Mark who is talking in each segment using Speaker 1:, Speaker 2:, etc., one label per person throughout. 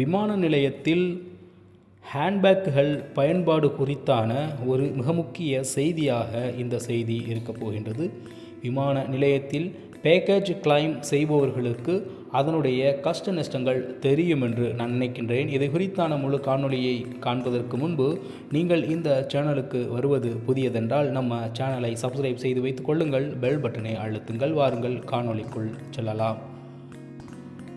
Speaker 1: விமான நிலையத்தில் ஹேண்ட்பேக்குகள் பயன்பாடு குறித்தான ஒரு மிக முக்கிய செய்தியாக இந்த செய்தி இருக்கப் போகின்றது. விமான நிலையத்தில் பேக்கேஜ் கிளைம் செய்பவர்களுக்கு அதனுடைய கஷ்ட நஷ்டங்கள் தெரியும் என்று நான் நினைக்கின்றேன். இதை குறித்தான முழு காணொளியை காண்பதற்கு முன்பு நீங்கள் இந்த சேனலுக்கு வருவது புதியதென்றால் நம்ம சேனலை சப்ஸ்கிரைப் செய்து வைத்துக் கொள்ளுங்கள். பெல் பட்டனை அழுத்துங்கள். வாருங்கள். காணொளிக்குள் செல்லலாம்.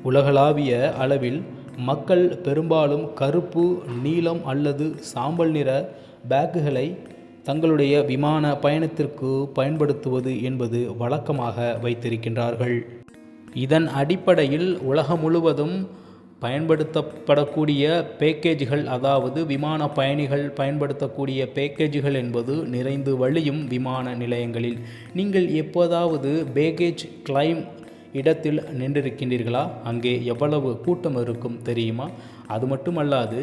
Speaker 1: உலகளாவிய அளவில் மக்கள் பெரும்பாலும் கருப்பு நீலம் அல்லது சாம்பல் நிற பேக்குகளை தங்களுடைய விமான பயணத்திற்கு பயன்படுத்துவது என்பது வழக்கமாக வைத்திருக்கின்றார்கள். இதன் அடிப்படையில் உலகம் முழுவதும் பயன்படுத்தப்படக்கூடிய பேக்கேஜ்கள் அதாவது விமான பயணிகள் பயன்படுத்தக்கூடிய பேக்கேஜ்கள் என்பது நிறைந்து வழியும் விமான நிலையங்களில். நீங்கள் எப்போதாவது பேக்கேஜ் கிளைம் இடத்தில் நின்றிருக்கின்றீர்களா? அங்கே எவ்வளவு கூட்டம் இருக்கும் தெரியுமா? அது மட்டுமல்லாது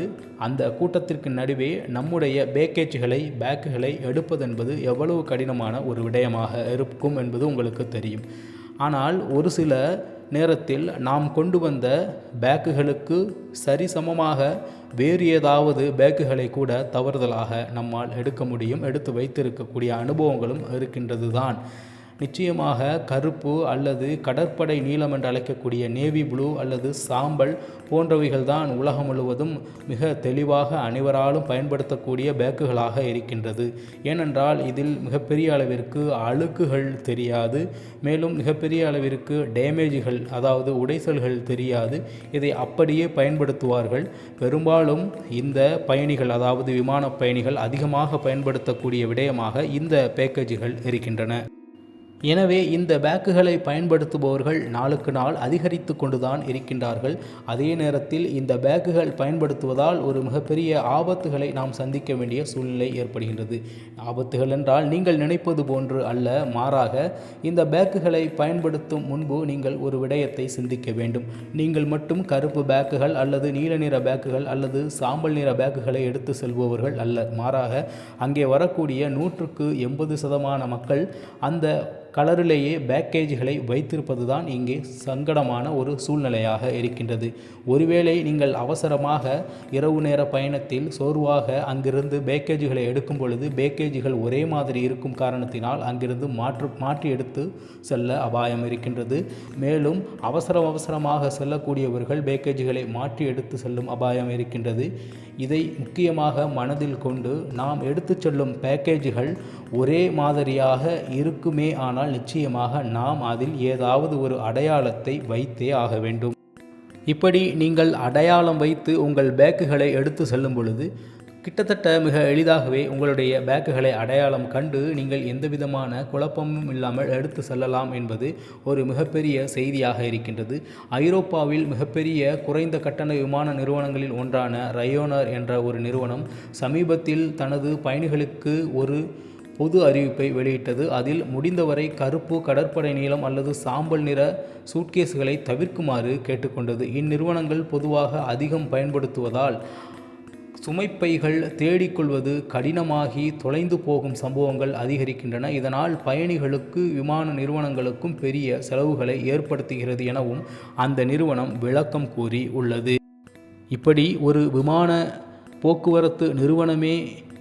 Speaker 1: அந்த கூட்டத்திற்கு நடுவே நம்முடைய பேக்கேஜ்களை பேக்குகளை எடுப்பதென்பது எவ்வளவு கடினமான ஒரு விடயமாக இருக்கும் என்பது உங்களுக்கு தெரியும். ஆனால் ஒரு சில நேரத்தில் நாம் கொண்டு வந்த பேக்குகளுக்கு சரிசமமாக வேறு ஏதாவது பேக்குகளை கூட தவறுதலாக நம்மால் எடுக்க முடியும். எடுத்து வைத்திருக்கக்கூடிய அனுபவங்களும் இருக்கின்றது தான் நிச்சயமாக கருப்பு அல்லது கடற்படை நீலம் என்று அழைக்கக்கூடிய நேவி ப்ளூ அல்லது சாம்பல் போன்றவைகள் தான் உலகம் முழுவதும் மிக தெளிவாக அனைவராலும் பயன்படுத்தக்கூடிய பேக்குகளாக இருக்கின்றது. ஏனென்றால் இதில் மிகப்பெரிய அளவிற்கு அழுக்குகள் தெரியாது. மேலும் மிகப்பெரிய அளவிற்கு டேமேஜ்கள் அதாவது உடைசல்கள் தெரியாது. இதை அப்படியே பயன்படுத்துவார்கள். பெரும்பாலும் இந்த பயணிகள் அதாவது விமான பயணிகள் அதிகமாக பயன்படுத்தக்கூடிய விடயமாக இந்த பேக்கேஜுகள் இருக்கின்றன. எனவே இந்த பேக்குகளை பயன்படுத்துபவர்கள் நாளுக்கு நாள் அதிகரித்து கொண்டுதான் இருக்கின்றார்கள். அதே நேரத்தில் இந்த பேக்குகள் பயன்படுத்துவதால் ஒரு மிகப்பெரிய ஆபத்துகளை நாம் சந்திக்க வேண்டிய சூழ்நிலை ஏற்படுகின்றது. ஆபத்துகள் என்றால் நீங்கள் நினைப்பது போன்று அல்ல மாறாக இந்த பேக்குகளை பயன்படுத்தும் முன்பு நீங்கள் ஒரு விடயத்தை சிந்திக்க வேண்டும். நீங்கள் மட்டும் கருப்பு பேக்குகள் அல்லது நீல நிற பேக்குகள் அல்லது சாம்பல் நிற பேக்குகளை எடுத்து செல்பவர்கள் அல்ல. மாறாக அங்கே வரக்கூடிய நூற்றுக்கு எண்பது சதமான மக்கள் அந்த கலரிலேயே பேக்கேஜ்களை வைத்திருப்பது தான் இங்கே சங்கடமான ஒரு சூழ்நிலையாக இருக்கின்றது. ஒருவேளை நீங்கள் அவசரமாக இரவு நேர பயணத்தில் சோர்வாக அங்கிருந்து பேக்கேஜ்களை எடுக்கும் பொழுது பேக்கேஜுகள் ஒரே மாதிரி இருக்கும் காரணத்தினால் அங்கிருந்து மாற்று மாற்றி எடுத்து செல்ல அபாயம் இருக்கின்றது. மேலும் அவசர அவசரமாக செல்லக்கூடியவர்கள் பேக்கேஜுகளை மாற்றி எடுத்து செல்லும் அபாயம் இருக்கின்றது. இதை முக்கியமாக மனதில் கொண்டு நாம் எடுத்துச் செல்லும் பேக்கேஜுகள் ஒரே மாதிரியாக இருக்குமே ஆனால் நிச்சயமாக நாம் அதில் ஏதாவது ஒரு அடையாளத்தை வைத்தே ஆக வேண்டும். இப்படி நீங்கள் அடையாளம் வைத்து உங்கள் பேக்குகளை எடுத்து செல்லும் பொழுது கிட்டத்தட்ட மிக எளிதாகவே உங்களுடைய பேக்குகளை அடையாளம் கண்டு நீங்கள் எந்த விதமான குழப்பமும் இல்லாமல் எடுத்து செல்லலாம் என்பது ஒரு மிகப்பெரிய செய்தியாக இருக்கின்றது. ஐரோப்பாவில் மிகப்பெரிய குறைந்த கட்டண விமான நிறுவனங்களில் ஒன்றான ரயோனர் என்ற ஒரு நிறுவனம் சமீபத்தில் தனது பயணிகளுக்கு ஒரு பொது அறிவிப்பை வெளியிட்டது. அதில் முடிந்தவரை கருப்பு கடற்படை நீளம் அல்லது சாம்பல் நிற சூட்கேஸ்களை தவிர்க்குமாறு கேட்டுக்கொண்டது. இந்நிறுவனங்கள் பொதுவாக அதிகம் பயன்படுத்துவதால் சுமைப்பைகள் தேடிக்கொள்வது கடினமாகி தொலைந்து போகும் சம்பவங்கள் அதிகரிக்கின்றன. இதனால் பயணிகளுக்கு விமான நிறுவனங்களுக்கும் பெரிய செலவுகளை ஏற்படுத்துகிறது எனவும் அந்த நிறுவனம் விளக்கம் கூறி உள்ளது. இப்படி ஒரு விமான போக்குவரத்து நிறுவனமே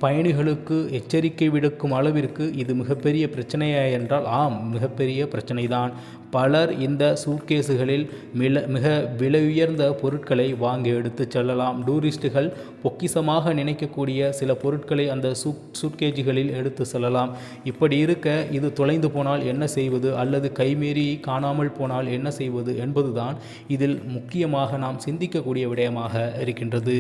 Speaker 1: பயணிகளுக்கு எச்சரிக்கை விடுக்கும் அளவிற்கு இது மிகப்பெரிய பிரச்சனையா என்றால் ஆம் மிகப்பெரிய பிரச்சனைதான். பலர் இந்த சூட்கேஸுகளில் மில மிக விலை உயர்ந்த பொருட்களை வாங்கி எடுத்து செல்லலாம். டூரிஸ்டுகள் பொக்கிசமாக நினைக்கக்கூடிய சில பொருட்களை அந்த சூட் சூட்கேஜுகளில் எடுத்து செல்லலாம். இப்படி இருக்க இது தொலைந்து போனால் என்ன செய்வது? அல்லது கைமீறி காணாமல் போனால் என்ன செய்வது? என்பதுதான் இதில் முக்கியமாக நாம் சிந்திக்கக்கூடிய விடயமாக இருக்கின்றது.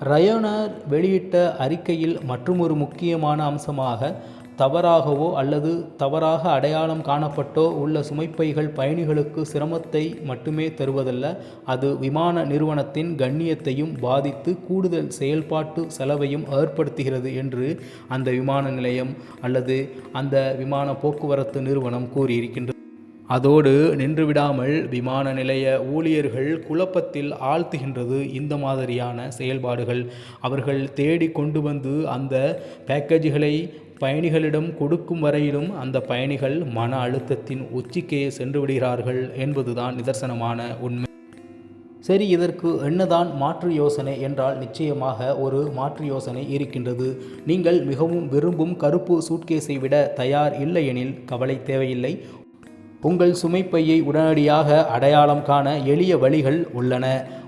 Speaker 1: ரயோனர் வெளியிட்ட அறிக்கையில் மற்றுமொரு முக்கியமான அம்சமாக தவறாகவோ அல்லது தவறாக அடையாளம் காணப்பட்டோ உள்ள சுமைப்பைகள் பயணிகளுக்கு சிரமத்தை மட்டுமே தருவதல்ல அது விமான நிறுவனத்தின் கண்ணியத்தையும் பாதித்து கூடுதல் செயல்பாட்டு செலவையும் ஏற்படுத்துகிறது என்று அந்த விமான நிலையம் அல்லது அந்த விமான போக்குவரத்து நிறுவனம் கூறியிருக்கின்றது அதோடு நின்றுவிடாமல் விமான நிலைய ஊழியர்கள் குழப்பத்தில் ஆழ்த்துகின்றது இந்த மாதிரியான செயல்பாடுகள். அவர்கள் தேடி கொண்டு வந்து அந்த பேக்கேஜுகளை பயணிகளிடம் கொடுக்கும் வரையிலும் அந்த பயணிகள் மன அழுத்தத்தின் உச்சிக்கே சென்று விடுகிறார்கள் என்பதுதான் நிதர்சனமான உண்மை. சரி இதற்கு என்னதான் மாற்று யோசனை என்றால் நிச்சயமாக ஒரு மாற்று யோசனை இருக்கின்றது. நீங்கள் மிகவும் விரும்பும் கருப்பு சூட்கேஸை விட தயார் இல்லையெனில் கவலை தேவையில்லை. உங்கள் சுமைப்பையை உடனடியாக அடையாளம் காண எளிய வழிகள் உள்ளன.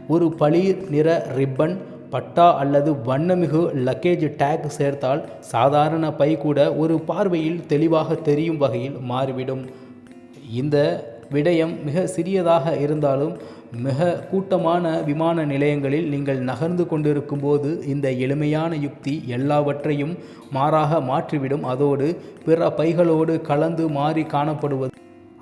Speaker 1: ஒரு பளிர் நிற ரிப்பன் பட்டா அல்லது வண்ணமிகு லக்கேஜ் டேக் சேர்த்தால் சாதாரண பை கூட ஒரு பார்வையில் தெளிவாக தெரியும் வகையில் மாறிவிடும். இந்த விடயம் மிக சிறியதாக இருந்தாலும் மிக கூட்டமான விமான நிலையங்களில் நீங்கள் நகர்ந்து கொண்டிருக்கும் போது இந்த எளிமையான யுக்தி எல்லாவற்றையும் மாறாக மாற்றிவிடும். அதோடு பிற பைகளோடு கலந்து மாறி காணப்படுவது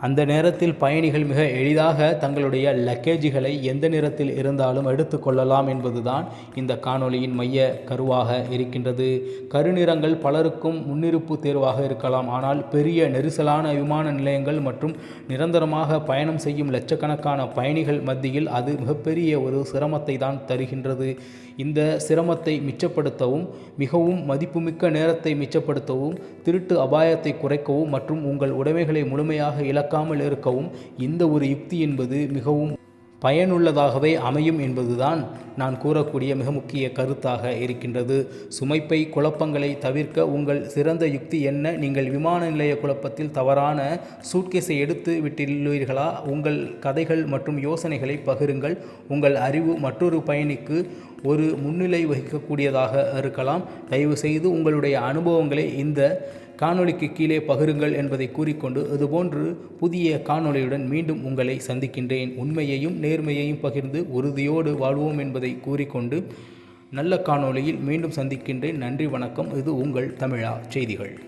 Speaker 1: அந்த நேரத்தில் பயணிகள் மிக எளிதாக தங்களுடைய லக்கேஜுகளை எந்த நிறத்தில் இருந்தாலும் எடுத்துக்கொள்ளலாம் என்பதுதான் இந்த காணொளியின் மைய கருவாக இருக்கின்றது. கருநிறங்கள் பலருக்கும் முன்னிருப்பு தேர்வாக இருக்கலாம். ஆனால் பெரிய நெரிசலான விமான நிலையங்கள் மற்றும் நிரந்தரமாக பயணம் செய்யும் லட்சக்கணக்கான பயணிகள் மத்தியில் அது மிகப்பெரிய ஒரு சிரமத்தை தான் தருகின்றது. இந்த சிரமத்தை மிச்சப்படுத்தவும் மிகவும் மதிப்புமிக்க நேரத்தை மிச்சப்படுத்தவும் திருட்டு அபாயத்தை குறைக்கவும் மற்றும் உங்கள் உடைமைகளை முழுமையாக இழக்காமல் இருக்கவும் இந்த ஒரு யுக்தி என்பது மிகவும் பயனுள்ளதாகவே அமையும் என்பதுதான் நான் கூறக்கூடிய மிக முக்கிய கருத்தாக இருக்கின்றது. சுமைப்பை குழப்பங்களை தவிர்க்க உங்கள் சிறந்த யுக்தி என்ன? நீங்கள் விமான நிலைய குழப்பத்தில் தவறான சூட்கேஸை எடுத்து விட்டுள்ளீர்களா? உங்கள் கதைகள் மற்றும் யோசனைகளை பகிருங்கள். உங்கள் அறிவு மற்றொரு பயணிக்கு ஒரு முன்னிலை வகிக்கக்கூடியதாக இருக்கலாம். தயவுசெய்து உங்களுடைய அனுபவங்களை இந்த காணொளிக்கு கீழே பகிருங்கள் என்பதை கூறிக்கொண்டு இதுபோன்று புதிய காணொளியுடன் மீண்டும் உங்களை சந்திக்கின்றேன். உண்மையையும் நேர்மையையும் பகிர்ந்து உறுதியோடு வாழ்வோம் என்பதை கூறிக்கொண்டு நல்ல காணொளியில் மீண்டும் சந்திக்கின்றேன். நன்றி வணக்கம். இது உங்கள் தமிழா செய்திகள்.